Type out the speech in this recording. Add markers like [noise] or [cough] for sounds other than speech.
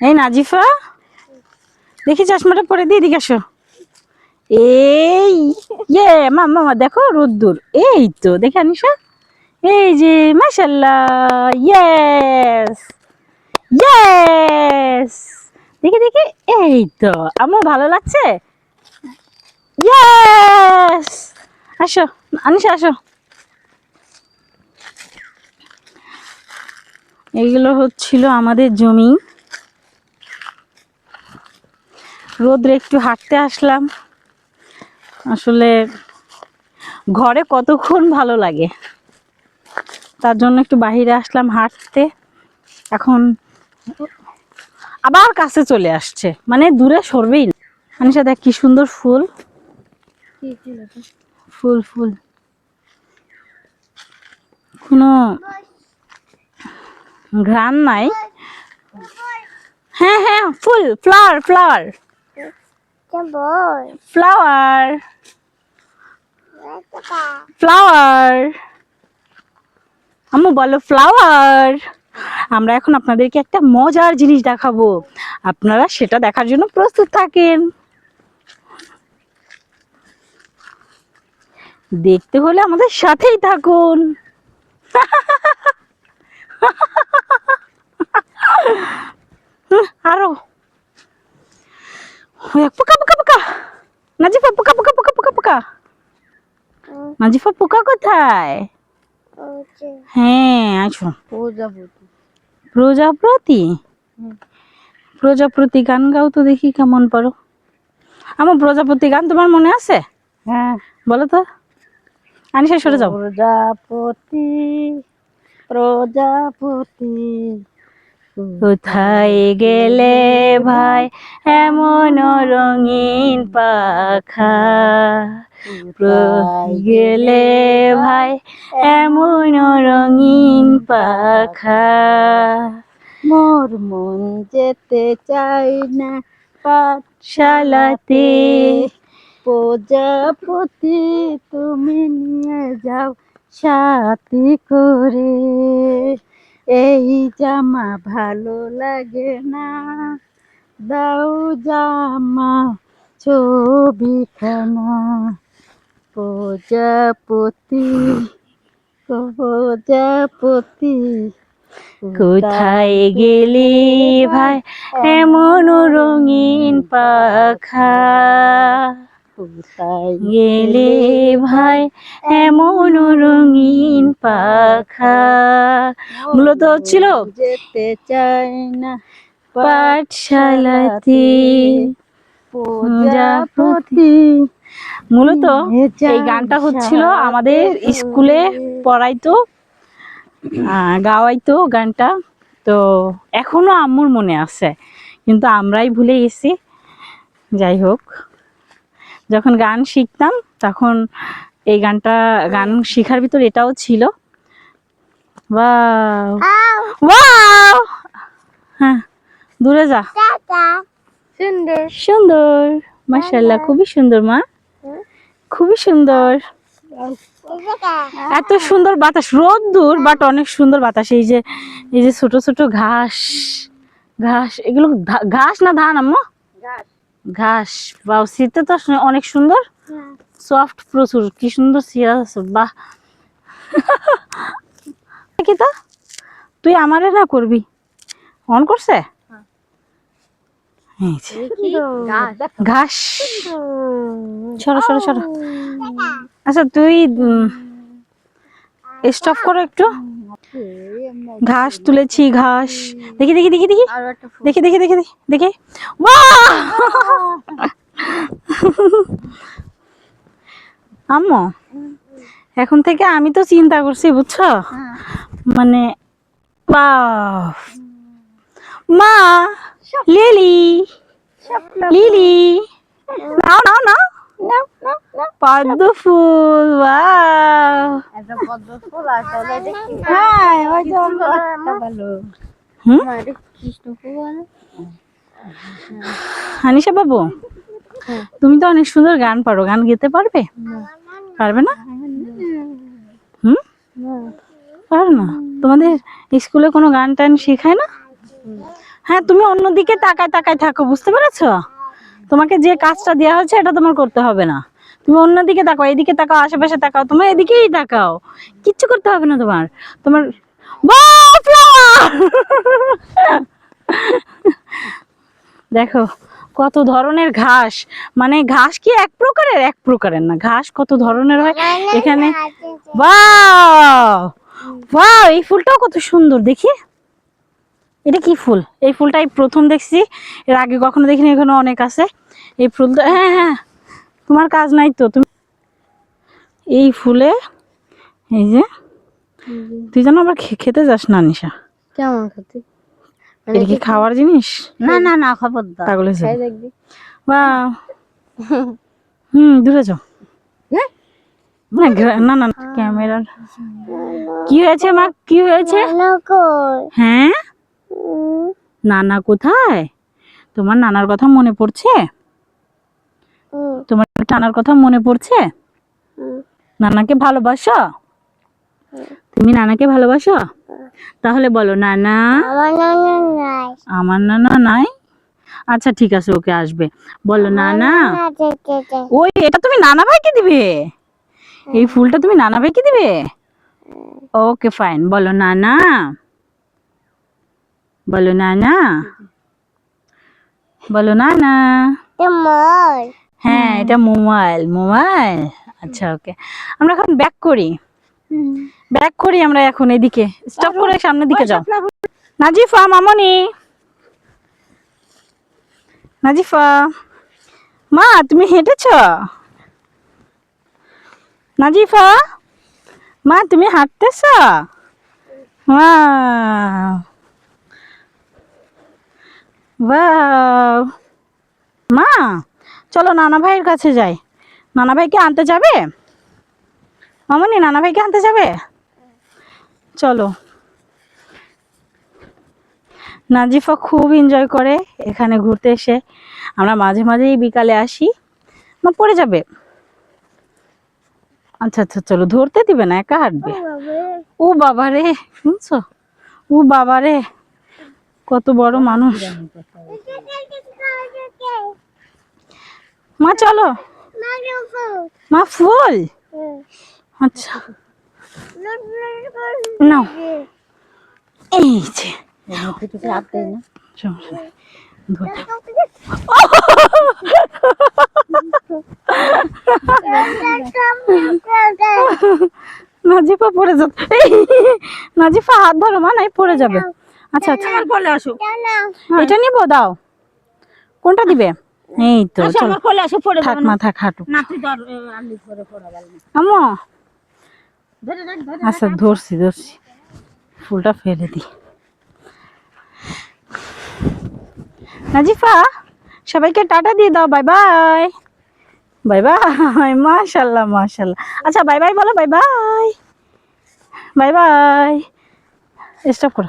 এই নাজিফা, দেখি চশমাটা পরে দিয়ে এদিকে আসো। এই ইয়ে মা মামা দেখো রোদ্দুর। এই তো, দেখে আনিসা। এই যে মাশাল্লাহ ইয়েস ইয়েস দেখি দেখি, এই তো আমার ভালো লাগছে? আসো, আনিসা, আসো। এইগুলো হচ্ছিল আমাদের জমি। রোদ্রে একটু হাঁটতে আসলাম। আসলে ঘরে কতক্ষণ ভালো লাগে? তার জন্য একটু বাইরে আসলাম হাঁটতে। এখন আবার কাছে চলে আসছে। মানে দূরে সরবেই না। আনিসা দেখ কি সুন্দর ফুল। ফুল ফুল। কোনো ঘ্রাণ নাই। হ্যাঁ হ্যাঁ ফুল ফ্লাওয়ার ফ্লাওয়ার। ফ্লাওয়ার ফ্লাওয়ার আম্মু, বলো ফ্লাওয়ার আমরা এখন আপনাদেরকে একটা মজার জিনিস দেখাবো। আপনারা সেটা দেখার জন্য প্রস্তুত থাকেন। দেখতে হলে আমাদের সাথেই থাকুন। [laughs] আরও এক পোকা পোকা পোকা নাজিফা পোকা পোকা পোকা পোকা পোকা নাজিফা পোকা কোথায় হ্যাঁ আছো প্রজাপতি। প্রজাপতি? প্রজাপতি গান গাও তো দেখি কেমন পারো। আমার প্রজাপতি গান তোমার মনে আছে? হ্যাঁ। বলো তো। আনিসা সরে যাও। প্রজাপতি প্রজাপতি। কোথায় গেলে ভাই? এমন রঙিন পাখা। গেলে ভাই? এমন রঙিন পাখা। মোর মন যেতে চাই না পাঠশালাতে। প্রজাপতি তুমি নিয়ে যাও সাথী করে। এই জামা ভালো লাগে না। দাও জামা ছবিখানা প্রজাপতি প্রজাপতি। কোথায় গেলি ভাই? এমন রঙিন পাখা। কোথায় গেলে ভাই এমন রঙিন পাখা। মূলত হচ্ছিল যেতে চাই না পাঠশালাতে প্রজাপতি মূলত এই গানটা হচ্ছিল আমাদের স্কুলে পড়াইতো গাওয়াইতো গানটা। তো এখনও আম্মুর মনে আছে কিন্তু আমরাই ভুলে গেছি। যাই হোক। যখন গান শিখতাম তখন এই গানটা গান শেখার ভিতর এটাও ছিল। হ্যাঁ দূরে যা। সুন্দর। সুন্দর। মাশাল্লাহ খুবই সুন্দর মা। খুবই সুন্দর। এত সুন্দর বাতাস রোদ দূর বাট অনেক সুন্দর বাতাস। এই যে এই যে ছোট ছোট ঘাস ঘাস এগুলো ঘাস না ধান আম্মা? ঘাস। বাহ শীতে তো অনেক সুন্দর। সফট প্রচুর কি সুন্দর সিরা আছে বাহ। [laughs] কি তা? তুই আমারে না করবি? অন করছে? ঘাস। সরো সরো সরো। আচ্ছা তুই স্টপ করো একটু। ঘাস তুলেছি ঘাস। দেখি দেখি দেখি দেখি। দেখি দেখি দেখি দেখি! আম্মু এখন থেকে আমি তো চিন্তা করছি বুঝছ? মানে! মা লিলি। লিলি। নাও নাও নাও। পদ্ম ফুল হ্যাঁ হানিসা বাবু তুমি তো অনেক সুন্দর গান পারো। গান গেতে পারবে? পারবে না? হুম? পারো না? তোমাদের স্কুলে কোনো গান টান শেখায় না? হ্যাঁ তুমি অন্যদিকে তাকায় তাকায় থাকো বুঝতে পেরেছ? তোমাকে যে কাজটা দেওয়া হয়েছে এটা তোমার করতে হবে না। তুমি অন্যদিকে তাকাও এদিকে তাকাও আশেপাশে তাকাও তোমার এদিকেই তাকাও। কিচ্ছু করতে হবে না তোমার। তোমার দেখো কত ধরনের ঘাস। মানে ঘাস কি এক প্রকারের? এক প্রকারের না। ঘাস কত ধরনের হয়? এখানে বাহ এই ফুলটাও কত সুন্দর। দেখি। এটা কি ফুল? এই ফুলটাই প্রথম দেখছি এর আগে কখনো দেখিনি এখানে অনেক আছে। এই ফুলটা হ্যাঁ হ্যাঁ তোমার কাজ নাই তো তুমি এই ফুলে এই যে তুই যেন আবার খেতে যাস না নিশা। কেমন খেতে? এটা কি খাওয়ার জিনিস? না না না খবর দাও পাগল হয়েছে। বা হুম দূরে যাও। হ্যাঁ? না না না ক্যামেরার কি হয়েছে মা? কি হয়েছে? হ্যাঁ? নানা কোথায়? তোমার নানার কথা মনে পড়ছে? তোমার নানার কথা মনে পড়ছে? নানাকে ভালোবাসো? তুমি নানাকে ভালোবাসো? তাহলে বলো নানা। আমার নানা নাই। আচ্ছা ঠিক আছে ওকে আসবে। বলো নানা। ওই এটা তুমি নানা ভাইকে দিবে? এই ফুলটা তুমি নানা ভাইকে দিবে? Okay fine. বলো নানা। বলো নানা বলো নানা তোমার হ্যাঁ এটা মোবাইল মোবাইল আচ্ছা ওকে আমরা এখন ব্যাক করি। ব্যাক করি আমরা এখন এদিকে। স্টপ করে সামনের দিকে যাও। নাজিফা মামনি। নাজিফা। মা তুমি হেঁটেছ? নাজিফা। মা তুমি হাঁটতেছ? Wow. Wow. মা চলো নানা ভাইয়ের কাছে যাই। নানা ভাইকে আনতে যাবে? মামনি নানা ভাইকে আনতে যাবে? চলো। নাজিফা খুব এনজয় করে এখানে ঘুরতে এসে। আমরা মাঝে মাঝেই বিকালে আসি। মা পড়ে যাবে। আচ্ছা আচ্ছা চলো ধরতে দিবে না একা হাঁটবে। ও বাবা রে শুনছো? ও বাবা রে। কত বড় মানুষ। মা চলো। মা ফুল? আচ্ছা। নাও। এই যে। নাজিফা পড়ে যাবে নাজিফা হাত ধরো মা নাই পড়ে যাবে। আচ্ছা আচ্ছা। বলে আসো। এটা নিবো দাও। কোনটা দিবে? এই তো আচ্ছা, আমার কোলে আসো পড়ে থাক মা থাক হাঁটু। না তুই ধর আলি ধরে পড়া ভালো আম্মু। ধরে রাখ আচ্ছা ধরছি ধরছি। ফুলটা ফেলে দি নাজিফা সবাইকে টাটা দিয়ে দাও বাই বাই। বাই বাই মাশাল্লাহ মাশাল্লাহ। আচ্ছা বাই বাই বলো bye bye. Bye bye. Stop করো।